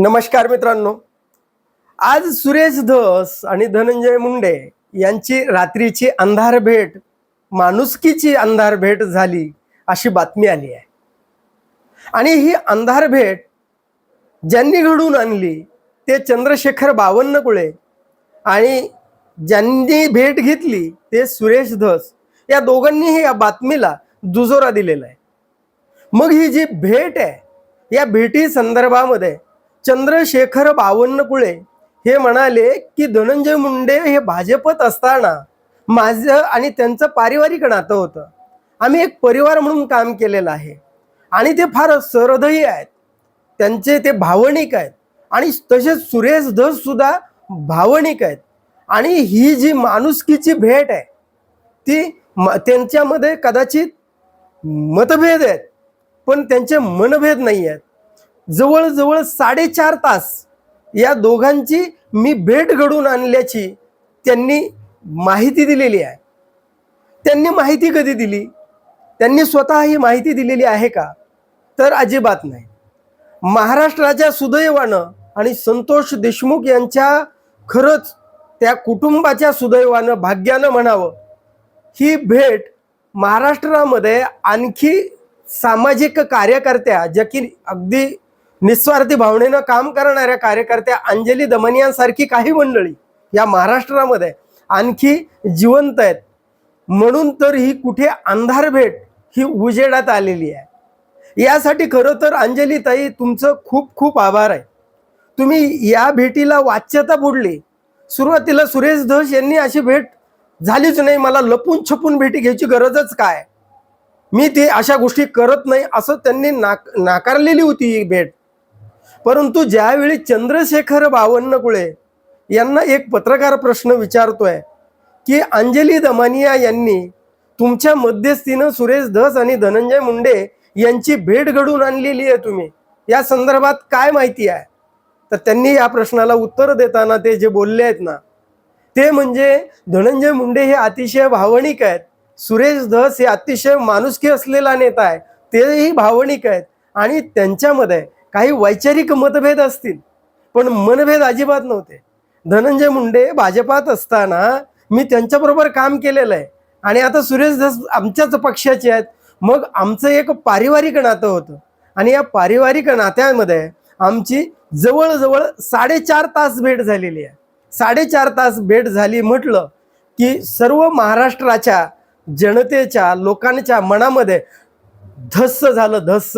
नमस्कार मित्रांनो. आज सुरेश धस आणि धनंजय मुंडे यांची रात्रीची अंधार भेट माणुसकीची अंधार भेट झाली अशी बातमी आली आहे. आणि ही अंधार भेट ज्यांनी घडून आणली ते चंद्रशेखर बावनकुळे आणि ज्यांनी भेट घेतली ते सुरेश धस या दोघांनीही या बातमीला दुजोरा दिलेला आहे. मग ही जी भेट आहे या भेटी संदर्भामध्ये चंद्रशेखर बावनकुळे हे म्हणाले की धनंजय मुंडे हे भाजपत असताना माझं आणि त्यांचं पारिवारिक नातं होतं. आम्ही एक परिवार म्हणून काम केलेलं आहे. आणि ते फार सहृदयी आहेत. त्यांचे ते भावनिक आहेत. आणि तसेच सुरेश धस सुद्धा भावनिक आहेत. आणि ही जी माणुसकीची भेट आहे ती म- त्यांच्यामध्ये कदाचित मतभेद आहेत. पण त्यांचे मनभेद नाही आहेत. जवळजवळ साडेचार तास या दोघांची मी भेट घडून आणल्याची त्यांनी माहिती दिलेली आहे. त्यांनी माहिती कधी दिली? त्यांनी स्वतः ही माहिती दिलेली आहे का? तर अजिबात नाही. महाराष्ट्राच्या सुदैवानं आणि संतोष देशमुख यांच्या खरंच त्या कुटुंबाच्या सुदैवानं भाग्यानं म्हणावं ही भेट महाराष्ट्रामध्ये आणखी सामाजिक कार्यकर्त्या ज्या की अगदी निस्वार्थी भावनेनं काम करणाऱ्या कार्यकर्त्या अंजली दमनियांसारखी काही मंडळी या महाराष्ट्रामध्ये आणखी जिवंत आहेत. म्हणून तर ही कुठे अंधार भेट ही उजेडात आलेली आहे. यासाठी खरं तर अंजली ताई तुमचं खूप खूप आभार आहे. तुम्ही या भेटीला वाच्यता बुडली. सुरुवातीला सुरेश धस यांनी अशी भेट झालीच नाही मला लपून छपून भेटी घ्यायची गरजच काय? मी ते अशा गोष्टी करत नाही असं त्यांनी नाक नाकारलेली होती ही भेट. परंतु ज्यावेळी चंद्रशेखर बावनकुळे यांना एक पत्रकार प्रश्न विचारतोय की अंजली दमानिया यांनी तुमच्या मध्यस्थीनं सुरेश धस आणि धनंजय मुंडे यांची भेट घडून आणलेली आहे तुम्ही. या संदर्भात काय माहिती आहे? तर त्यांनी या प्रश्नाला उत्तर देताना ते जे बोलले आहेत ना ते म्हणजे धनंजय मुंडे हे अतिशय भावनिक आहेत. सुरेश धस हे अतिशय माणुसकी असलेला नेता आहे. तेही भावनिक आहेत. आणि त्यांच्यामध्ये काही वैचारिक मतभेद असतील पण मनभेद अजिबात नव्हते. धनंजय मुंडे भाजपात असताना मी त्यांच्याबरोबर काम केलेलं आहे. आणि आता सुरेश धस आमच्याच पक्षाचे आहेत. मग आमचं एक पारिवारिक नातं होतं. आणि या पारिवारिक नात्यामध्ये आमची जवळजवळ साडेचार तास भेट झालेली आहे. साडेचार तास भेट झाली म्हटलं की सर्व महाराष्ट्राच्या जनतेच्या लोकांच्या मनामध्ये धस्स झालं धस्स.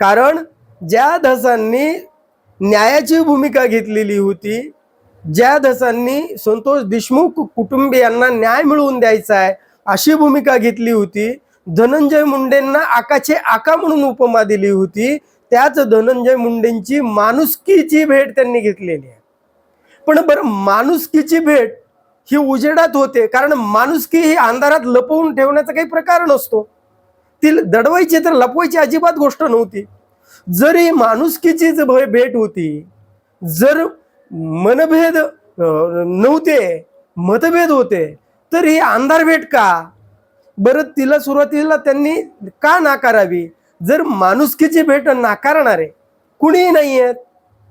कारण ज्या धसांनी न्यायाची भूमिका घेतलेली होती ज्या धसांनी संतोष देशमुख कुटुंबियांना न्याय मिळवून द्यायचा आहे अशी भूमिका घेतली होती. धनंजय मुंडेंना आकाचे आका म्हणून उपमा दिली होती. त्याच धनंजय मुंडेंची माणुसकीची भेट त्यांनी घेतलेली आहे. पण बरं माणुसकीची भेट ही उजेडात होते कारण माणुसकी ही अंधारात लपवून ठेवण्याचा काही प्रकार नसतो. ती दडवायची तर लपवायची अजिबात गोष्ट नव्हती. जरी माणुसकीची भेट होती जर मनभेद नव्हते मतभेद होते तर ही अंधार भेट का? बरं तिला सुरुवातीला त्यांनी का नाकारावी? जर माणुसकीची भेट नाकारणारे कुणीही नाही आहेत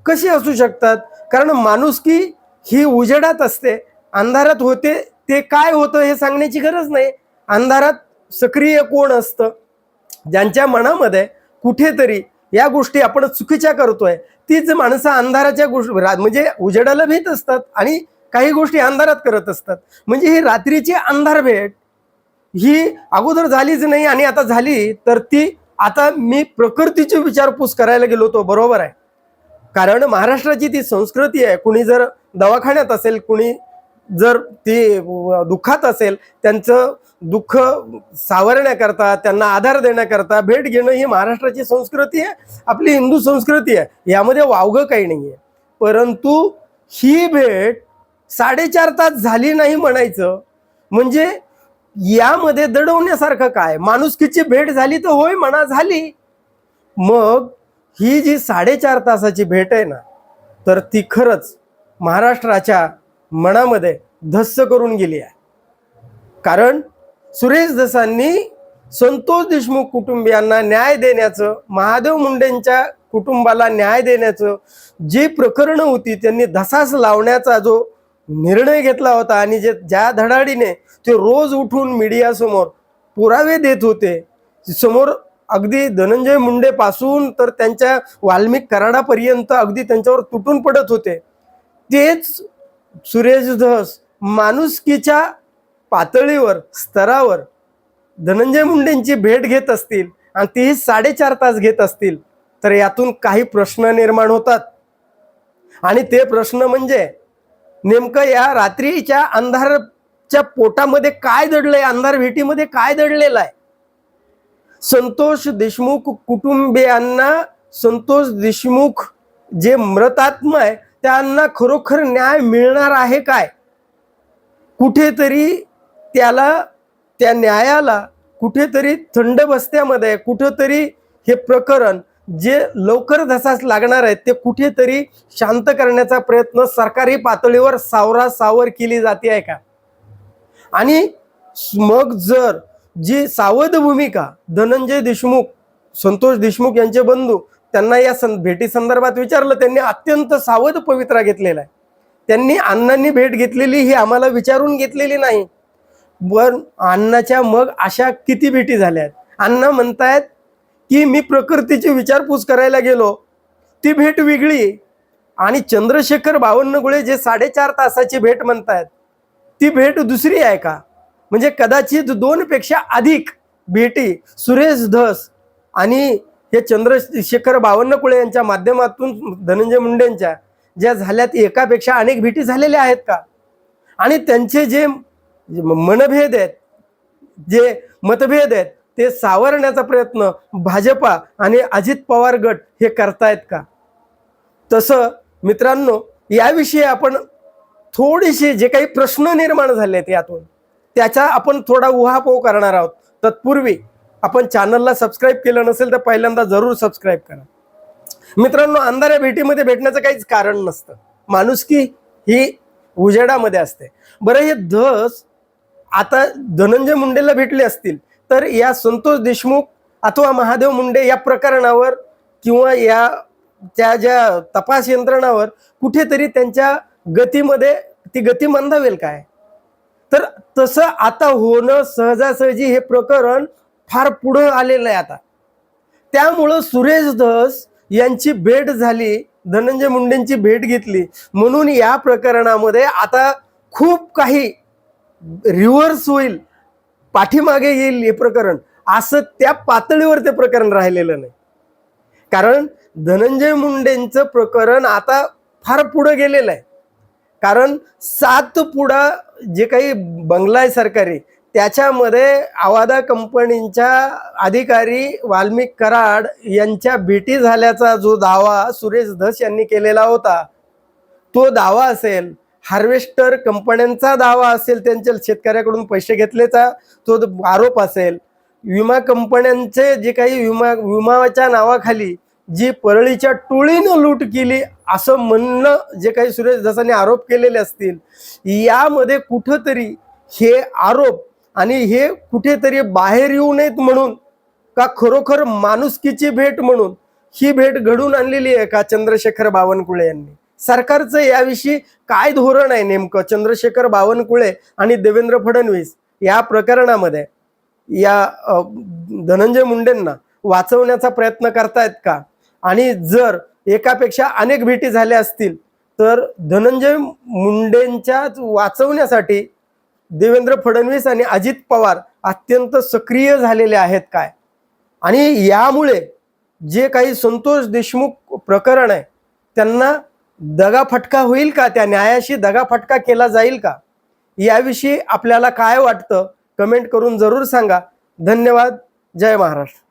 कशी असू शकतात? कारण माणुसकी ही उजेडात असते. अंधारात होते ते काय होतं हे सांगण्याची गरज नाही. अंधारात सक्रिय कोण असतं? ज्यांच्या मनामध्ये कुठेतरी या गोष्टी आपण चुकीच्या करतोय तीच माणसं अंधाराच्या गोष्टी म्हणजे उजेडाला भेट असतात आणि काही गोष्टी अंधारात करत असतात. म्हणजे ही रात्रीची अंधार भेट ही अगोदर झालीच नाही आणि आता झाली तर ती आता मी प्रकृतीची विचारपूस करायला गेलो होतो बरोबर आहे. कारण महाराष्ट्राची ती संस्कृती आहे कुणी जर दवाखान्यात असेल कुणी जर ती दुःखात असेल त्यांचं दुःख सावरण्याकरता त्यांना आधार देण्याकरता भेट घेणं ही महाराष्ट्राची संस्कृती आहे आपली हिंदू संस्कृती आहे. यामध्ये वावगं काही नाही आहे परंतु ही भेट साडेचार तास झाली नाही म्हणायचं. म्हणजे यामध्ये दडवण्यासारखं काय? माणुसकीची भेट झाली तर होय म्हणा झाली. मग ही जी साडेचार तासाची भेट आहे ना तर ती खरंच महाराष्ट्राच्या मनामध्ये धस्स करून गेली आहे. कारण सुरेश दसांनी संतोष देशमुख कुटुंबियांना न्याय देण्याचं महादेव मुंडेंच्या कुटुंबाला न्याय देण्याचं जी प्रकरणं होती त्यांनी धसास लावण्याचा जो निर्णय घेतला होता आणि जे ज्या धडाडीने ते रोज उठून मीडियासमोर पुरावे देत होते समोर अगदी धनंजय मुंडे पासून तर त्यांच्या वाल्मिक कराडापर्यंत अगदी त्यांच्यावर तुटून पडत होते. तेच सुरेश धस माणुसकीच्या पातळीवर स्तरावर धनंजय मुंडेंची भेट घेत असतील आणि तीही साडेचार तास घेत असतील तर यातून काही प्रश्न निर्माण होतात. आणि ते प्रश्न म्हणजे नेमकं या रात्रीच्या अंधारच्या पोटामध्ये काय दडलंय अंधार भेटीमध्ये काय दडलेलं आहे? संतोष देशमुख कुटुंबियांना संतोष देशमुख जे मृतात्मा आहे त्यांना खरोखर न्याय मिळणार आहे काय? कुठेतरी त्याला त्या न्यायाला कुठेतरी थंड बस्त्यामध्ये कुठेतरी हे प्रकरण जे लवकर धसास लागणार आहे ते कुठेतरी शांत करण्याचा प्रयत्न सरकारी पातळीवर सावरा सावर केली जाते आहे का? आणि मग जर जी सावध भूमिका धनंजय देशमुख संतोष देशमुख यांचे बंधू त्यांना या सं भेटी संदर्भात विचारलं त्यांनी अत्यंत सावध पवित्रा घेतलेला आहे. त्यांनी अण्णांनी भेट घेतलेली ही आम्हाला विचारून घेतलेली नाही. पण अण्णाच्या मग अशा किती भेटी झाल्या आहेत अण्णा म्हणतायत की मी प्रकृतीची विचारपूस करायला गेलो. ती भेट वेगळी. आणि चंद्रशेखर बावनगुळे जे साडेचार तासाची भेट म्हणतायत ती भेट दुसरी आहे का? म्हणजे कदाचित दोनपेक्षा अधिक भेटी सुरेश धस आणि हे चंद्रशेखर बावनकुळे यांच्या माध्यमातून धनंजय मुंडेंच्या ज्या झाल्यात एकापेक्षा अनेक भेटी झालेल्या आहेत का? आणि त्यांचे जे मनभेद आहेत जे मतभेद आहेत ते सावरण्याचा प्रयत्न भाजपा आणि अजित पवार गट हे करतायत का? तसं मित्रांनो याविषयी आपण थोडेसे जे काही प्रश्न निर्माण झाले आहेत यातून त्याचा आपण थोडा उहापोह करणार आहोत. तत्पूर्वी आपण चॅनलला सबस्क्राईब केलं नसेल तर पहिल्यांदा जरूर सबस्क्राईब करा. मित्रांनो अंधाऱ्या भेटीमध्ये भेटण्याचं काहीच कारण नसतं. माणुसकी ही उजेडामध्ये असते. बरं हे धस आता धनंजय मुंडेला भेटले असतील तर या संतोष देशमुख अथवा महादेव मुंडे या प्रकरणावर किंवा या त्या ज्या तपास यंत्रणावर कुठेतरी त्यांच्या गतीमध्ये ती गती मंदावेल काय? तर तसं आता होणं सहजासहजी हे प्रकरण फार पुढं आलेलं आहे आता. त्यामुळं सुरेश धस यांची भेट झाली धनंजय मुंडेंची भेट घेतली म्हणून या प्रकरणामध्ये आता खूप काही रिव्हर्स होईल पाठीमागे येईल हे प्रकरण. असं त्या पातळीवर ते प्रकरण राहिलेलं नाही. कारण धनंजय मुंडेंचं प्रकरण आता फार पुढं गेलेलं आहे. कारण सात पुढा जे काही बंगला आहे सरकारी त्याच्यामध्ये आवादा कंपनीच्या अधिकारी वाल्मिक कराड यांच्या भेटी झाल्याचा जो दावा सुरेश धस यांनी केलेला होता तो दावा असेल हार्वेस्टर कंपन्यांचा दावा असेल त्यांच्या शेतकऱ्याकडून पैसे घेतलेचा तो आरोप असेल. विमा कंपन्यांचे जे काही विमा विमाच्या नावाखाली जी परळीच्या टोळीनं लूट केली असं म्हणणं जे काही सुरेश धसांनी आरोप केलेले असतील यामध्ये कुठंतरी हे आरोप आणि हे कुठेतरी बाहेर येऊ नयेत म्हणून का खरोखर माणुसकीची भेट म्हणून ही भेट घडून आणलेली आहे का चंद्रशेखर बावनकुळे यांनी? सरकारचं याविषयी काय धोरण आहे नेमकं? चंद्रशेखर बावनकुळे आणि देवेंद्र फडणवीस या प्रकरणामध्ये या धनंजय मुंडेंना वाचवण्याचा प्रयत्न करतायत का? आणि जर एकापेक्षा अनेक भेटी झाल्या असतील तर धनंजय मुंडेंच्या वाचवण्यासाठी देवेंद्र फडणवीस आणि अजित पवार अत्यंत सक्रिय झालेले आहेत काय? आणि यामुळे जे काही संतोष देशमुख प्रकरण आहे त्यांना दगाफटका होईल का? त्या न्यायाशी दगाफटका केला जाईल का? याविषयी आपल्याला काय वाटतं? कमेंट करून जरूर सांगा. धन्यवाद. जय महाराष्ट्र.